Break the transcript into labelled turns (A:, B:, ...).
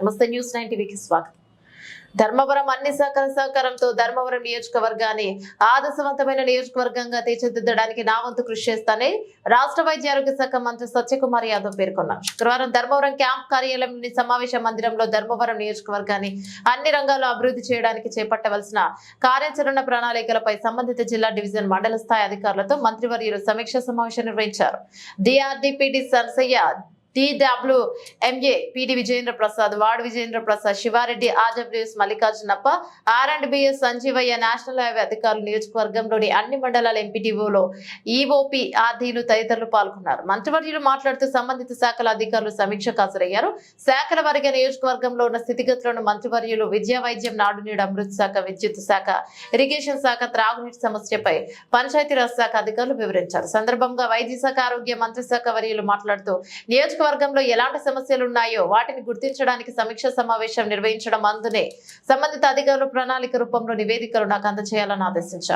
A: నమస్తే news nine టీవీకి స్వాగతం. ధర్మవరం అన్ని శాఖల సహకారంతో ధర్మవరం నియోజకవర్గాన్ని ఆదర్శవంతమైన నియోజకవర్గంగా తీర్చిదిద్దడానికి నా వంతు కృషి చేస్తానని రాష్ట్ర వైద్య ఆరోగ్య శాఖ మంత్రి సత్యకుమార్ యాదవ్ పేర్కొన్నారు. శుక్రవారం ధర్మవరం క్యాంప్ కార్యాలయం సమావేశ మందిరంలో ధర్మవరం నియోజకవర్గాన్ని అన్ని రంగాల్లో అభివృద్ధి చేయడానికి చేపట్టవలసిన కార్యాచరణ ప్రణాళికలపై సంబంధిత జిల్లా డివిజన్ మండల స్థాయి అధికారులతో మంత్రివర్యులు సమీక్ష సమావేశం నిర్వహించారు. DRDPD Sarsayya TW MA PD Vijayendra Prasad ward Vijayendra Prasad Sivareddy RWS Mallikarjunappa R and BS Sanjeevaiah national highway అధికారులు నియోజకవర్గంలోని అన్ని మండలాల ఎంపీటీఓలో ఈఓపి ఆర్డీలు తదితరులు పాల్గొన్నారు. మంత్రివర్యులు మాట్లాడుతూ సంబంధిత శాఖల అధికారులు సమీక్షకు హాజరయ్యారు. శాఖల వారిగా నియోజకవర్గంలో ఉన్న స్థితిగతులను మంత్రివర్యులు విద్యా వైద్యం నాడు అమృత్ శాఖ విద్యుత్ శాఖ ఇరిగేషన్ శాఖ త్రాగునీటి సమస్యపై పంచాయతీరాజ్ శాఖ అధికారులు వివరించారు. సందర్భంగా వైద్య శాఖ ఆరోగ్య మంత్రి శాఖ వర్యులు మాట్లాడుతూ నియోజకవర్గంలో ఎలాంటి సమస్యలు ఉన్నాయో వాటిని గుర్తించడానికి సమీక్ష సమావేశం నిర్వహించడం అందునే సంబంధిత అధికారులు ప్రణాళిక రూపంలో నివేదికలు నాకు అందజేయాలని ఆదేశించారు.